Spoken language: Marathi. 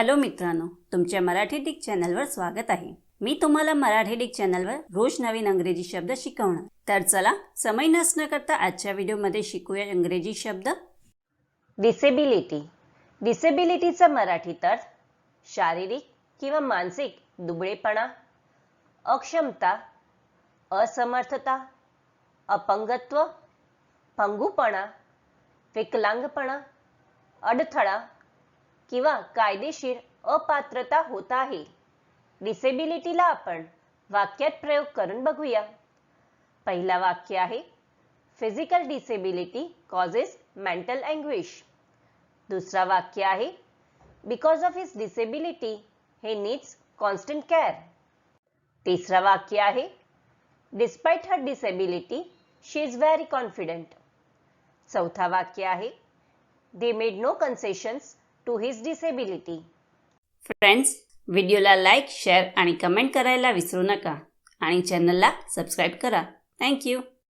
हॅलो मित्रांनो तुमच्या मराठी डिक चॅनलवर स्वागत आहे. मी तुम्हाला मराठी डिक चॅनलवर रोज नवीन अंग्रेजी शब्द शिकवणार. तर चला समय नसणं करता आजच्या व्हिडिओमध्ये शिकूया इंग्रजी शब्द. डिसेबिलिटी डिसेबिलिटीचा मराठीत अर्थ शारीरिक किंवा मानसिक दुबळेपणा अक्षमता असमर्थता अपंगत्व पंगूपणा विकलांगपणा अडथळा किंवा कायदेशीर अपात्रता होत आहे. डिसेबिलिटीला आपण वाक्यात प्रयोग करून बघूया. पहिला वाक्य आहे physical disability causes mental anguish दुसरा वाक्य आहे because of his disability he needs constant care तिसरा वाक्य आहे despite her disability she is very confident चौथा वाक्य आहे they made no concessions to his disability friends व्हिडिओला लाईक शेअर आणि कमेंट करायला विसरू नका. आणि चॅनलला सबस्क्राईब करा. थँक्यू